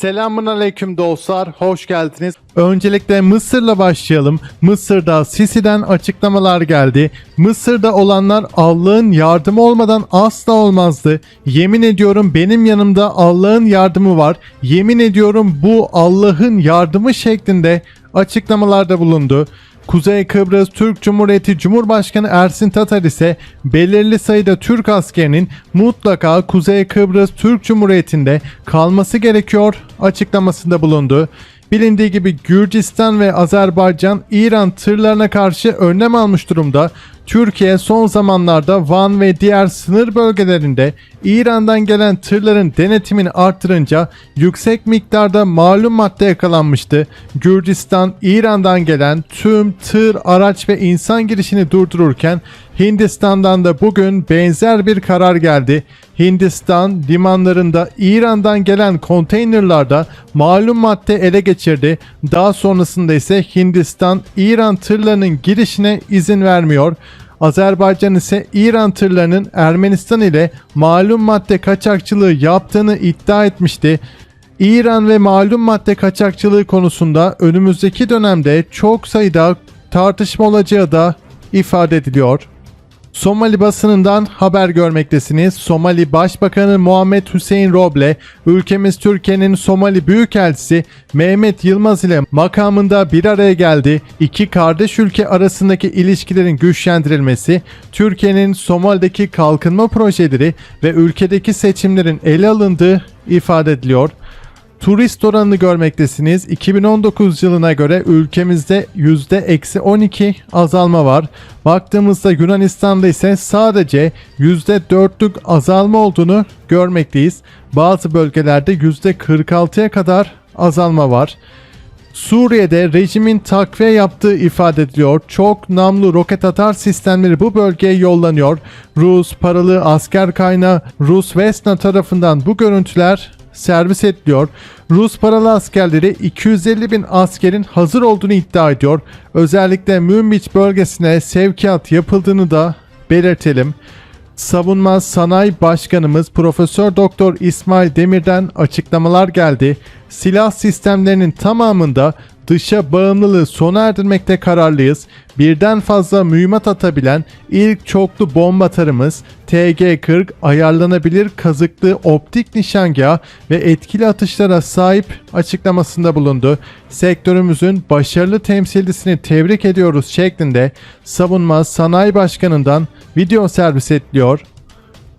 Selamun aleyküm dostlar, hoş geldiniz. Öncelikle Mısır'la başlayalım. Mısır'da Sisi'den açıklamalar geldi. Mısır'da olanlar Allah'ın yardımı olmadan asla olmazdı. Yemin ediyorum benim yanımda Allah'ın yardımı var. Yemin ediyorum bu Allah'ın yardımı şeklinde açıklamalarda bulundu. Kuzey Kıbrıs Türk Cumhuriyeti Cumhurbaşkanı Ersin Tatar ise belirli sayıda Türk askerinin mutlaka Kuzey Kıbrıs Türk Cumhuriyeti'nde kalması gerekiyor açıklamasında bulundu. Bilindiği gibi Gürcistan ve Azerbaycan İran tırlarına karşı önlem almış durumda. Türkiye son zamanlarda Van ve diğer sınır bölgelerinde İran'dan gelen tırların denetimini artırınca yüksek miktarda malum madde yakalanmıştı. Gürcistan İran'dan gelen tüm tır, araç ve insan girişini durdururken Hindistan'dan da bugün benzer bir karar geldi. Hindistan limanlarında İran'dan gelen konteynerlarda malum madde ele geçirdi. Daha sonrasında ise Hindistan İran tırlarının girişine izin vermiyor. Azerbaycan ise İran tırlarının Ermenistan ile malum madde kaçakçılığı yaptığını iddia etmişti. İran ve malum madde kaçakçılığı konusunda önümüzdeki dönemde çok sayıda tartışma olacağı da ifade ediliyor. Somali basınından haber görmektesiniz. Somali Başbakanı Muhammed Hüseyin Roble, ülkemiz Türkiye'nin Somali Büyükelçisi Mehmet Yılmaz ile makamında bir araya geldi. İki kardeş ülke arasındaki ilişkilerin güçlendirilmesi, Türkiye'nin Somali'deki kalkınma projeleri ve ülkedeki seçimlerin ele alındığı ifade ediliyor. Turist oranını görmektesiniz. 2019 yılına göre ülkemizde %-12 azalma var. Baktığımızda Yunanistan'da ise sadece %4'lük azalma olduğunu görmekteyiz. Bazı bölgelerde %46'ya kadar azalma var. Suriye'de rejimin takviye yaptığı ifade ediliyor. Çok namlu roket atar sistemleri bu bölgeye yollanıyor. Rus paralı asker kaynağı Rus Vesna tarafından bu görüntüler servis ediliyor. Rus paralı askerleri 250 bin askerin hazır olduğunu iddia ediyor. Özellikle Münbiç bölgesine sevkiyat yapıldığını da belirtelim. Savunma Sanayi Başkanımız Profesör Doktor İsmail Demir'den açıklamalar geldi. Silah sistemlerinin tamamında dışa bağımlılığı sona erdirmekte kararlıyız. Birden fazla mühimmat atabilen ilk çoklu bomba atarımız TG-40 ayarlanabilir kazıklı optik nişangah ve etkili atışlara sahip açıklamasında bulundu. Sektörümüzün başarılı temsilcisini tebrik ediyoruz şeklinde Savunma Sanayi Başkanı'ndan video servis ediliyor.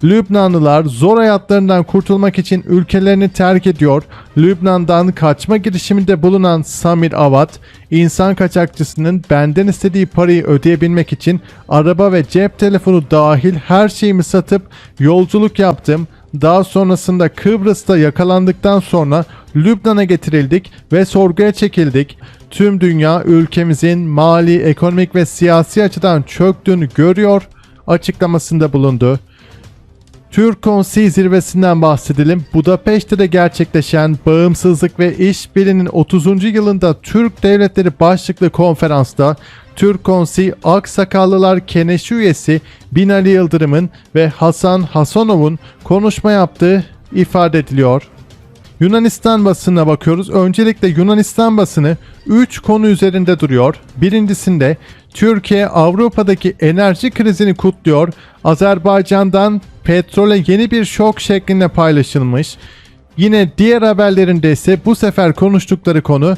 Lübnanlılar zor hayatlarından kurtulmak için ülkelerini terk ediyor. Lübnan'dan kaçma girişiminde bulunan Samir Avat, insan kaçakçısının benden istediği parayı ödeyebilmek için araba ve cep telefonu dahil her şeyimi satıp yolculuk yaptım. Daha sonrasında Kıbrıs'ta yakalandıktan sonra Lübnan'a getirildik ve sorguya çekildik. Tüm dünya ülkemizin mali, ekonomik ve siyasi açıdan çöktüğünü görüyor açıklamasında bulundu. Türk Konseyi zirvesinden bahsedelim. Budapeşte'de gerçekleşen Bağımsızlık ve İşbirliği'nin 30. yılında Türk Devletleri başlıklı konferansta Türk Konseyi Aksakallılar Keneşi üyesi Binali Yıldırım'ın ve Hasan Hasanov'un konuşma yaptığı ifade ediliyor. Yunanistan basınına bakıyoruz. Öncelikle Yunanistan basını 3 konu üzerinde duruyor. Birincisinde Türkiye Avrupa'daki enerji krizini kutluyor. Azerbaycan'dan petrole yeni bir şok şeklinde paylaşılmış. Yine diğer haberlerinde ise bu sefer konuştukları konu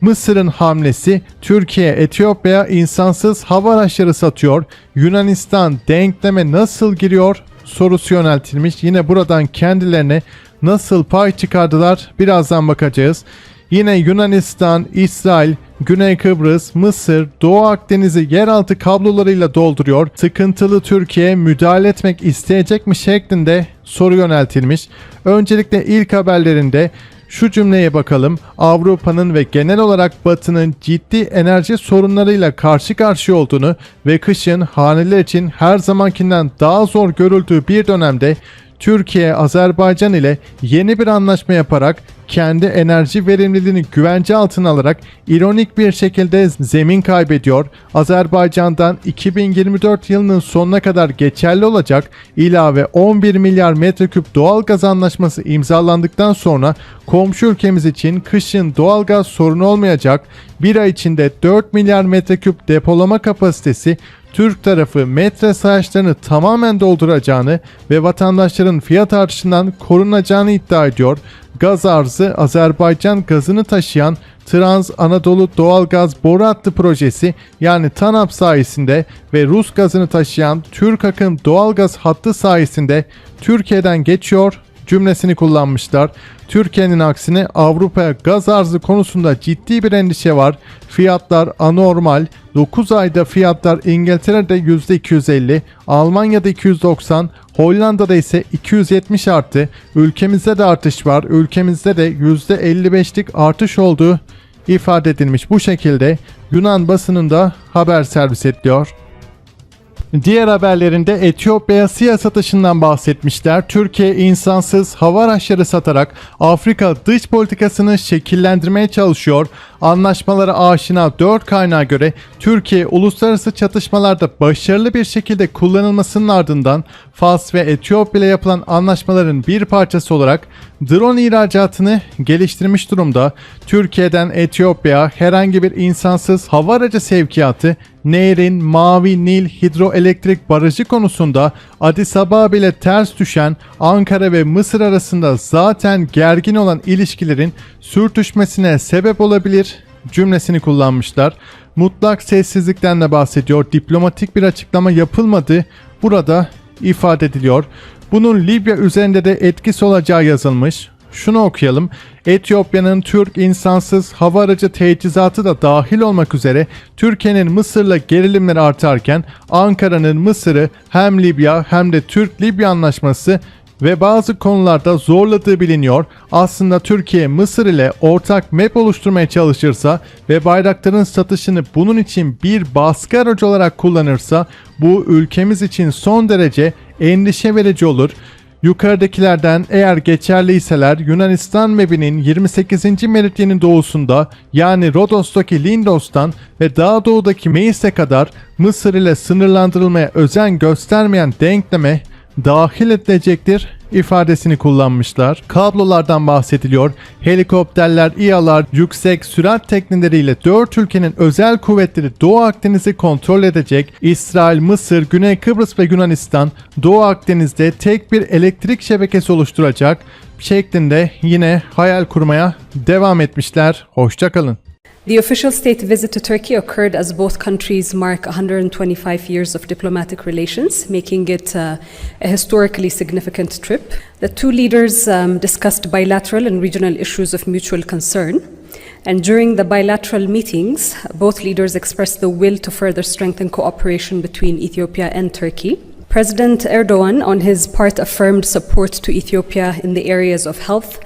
Mısır'ın hamlesi Türkiye Etiyopya'ya insansız hava araçları satıyor. Yunanistan denkleme nasıl giriyor sorusu yöneltilmiş. Yine buradan kendilerine nasıl pay çıkardılar birazdan bakacağız. Yine Yunanistan, İsrail, Güney Kıbrıs, Mısır, Doğu Akdeniz'i yeraltı kablolarıyla dolduruyor. Sıkıntılı Türkiye müdahale etmek isteyecek mi şeklinde soru yöneltilmiş. Öncelikle ilk haberlerinde şu cümleye bakalım. Avrupa'nın ve genel olarak Batı'nın ciddi enerji sorunlarıyla karşı karşıya olduğunu ve kışın haneler için her zamankinden daha zor görüldüğü bir dönemde Türkiye, Azerbaycan ile yeni bir anlaşma yaparak kendi enerji verimliliğini güvence altına alarak ironik bir şekilde zemin kaybediyor. Azerbaycan'dan 2024 yılının sonuna kadar geçerli olacak ilave 11 milyar metreküp doğal gaz anlaşması imzalandıktan sonra komşu ülkemiz için kışın doğal gaz sorunu olmayacak. Bir ay içinde 4 milyar metreküp depolama kapasitesi Türk tarafı metre sayaçlarını tamamen dolduracağını ve vatandaşların fiyat artışından korunacağını iddia ediyor. Gaz arzı Azerbaycan gazını taşıyan Trans Anadolu Doğalgaz Boru Hattı projesi yani TANAP sayesinde ve Rus gazını taşıyan Türk Akım Doğalgaz Hattı sayesinde Türkiye'den geçiyor cümlesini kullanmışlar. Türkiye'nin aksine Avrupa'ya gaz arzı konusunda ciddi bir endişe var. Fiyatlar anormal. 9 ayda fiyatlar İngiltere'de %250, Almanya'da 290, Hollanda'da ise 270 arttı. Ülkemizde de artış var. Ülkemizde de %55'lik artış olduğu ifade edilmiş. Bu şekilde Yunan basınında haber servis ediliyor. Diğer haberlerinde Etiyopya'ya siyah satışından bahsetmişler. Türkiye insansız hava araçları satarak Afrika dış politikasını şekillendirmeye çalışıyor. Anlaşmalara aşina 4 kaynağa göre Türkiye uluslararası çatışmalarda başarılı bir şekilde kullanılmasının ardından Fas ve Etiyopya ile yapılan anlaşmaların bir parçası olarak drone ihracatını geliştirmiş durumda. Türkiye'den Etiyopya herhangi bir insansız hava aracı sevkiyatı Nehrin Mavi Nil hidroelektrik barajı konusunda Addis Ababa ile ters düşen Ankara ve Mısır arasında zaten gergin olan ilişkilerin sürtüşmesine sebep olabilir cümlesini kullanmışlar. Mutlak sessizlikten de bahsediyor. Diplomatik bir açıklama yapılmadı. Burada ifade ediliyor. Bunun Libya üzerinde de etkisi olacağı yazılmış. Şunu okuyalım. Etiyopya'nın Türk insansız hava aracı teçhizatı da dahil olmak üzere Türkiye'nin Mısır'la gerilimleri artarken Ankara'nın Mısır'ı hem Libya hem de Türk-Libya anlaşması ve bazı konularda zorladığı biliniyor. Aslında Türkiye Mısır ile ortak map oluşturmaya çalışırsa ve bayrakların satışını bunun için bir baskı aracı olarak kullanırsa bu ülkemiz için son derece endişe verici olur. Yukarıdakilerden eğer geçerliyseler Yunanistan map'inin 28. meridyenin doğusunda yani Rodos'taki Lindos'tan ve daha doğudaki Meis'e kadar Mısır ile sınırlandırılmaya özen göstermeyen denkleme dahil edilecektir ifadesini kullanmışlar. Kablolardan bahsediliyor. Helikopterler, İHA'lar, yüksek sürat tekneleriyle 4 ülkenin özel kuvvetleri Doğu Akdeniz'i kontrol edecek. İsrail, Mısır, Güney Kıbrıs ve Yunanistan Doğu Akdeniz'de tek bir elektrik şebekesi oluşturacak şeklinde yine hayal kurmaya devam etmişler. Hoşçakalın. The official state visit to Turkey occurred as both countries mark 125 years of diplomatic relations, making it uh, a historically significant trip. The two leaders um, discussed bilateral and regional issues of mutual concern. And during the bilateral meetings, both leaders expressed the will to further strengthen cooperation between Ethiopia and Turkey. President Erdogan, on his part, affirmed support to Ethiopia in the areas of health,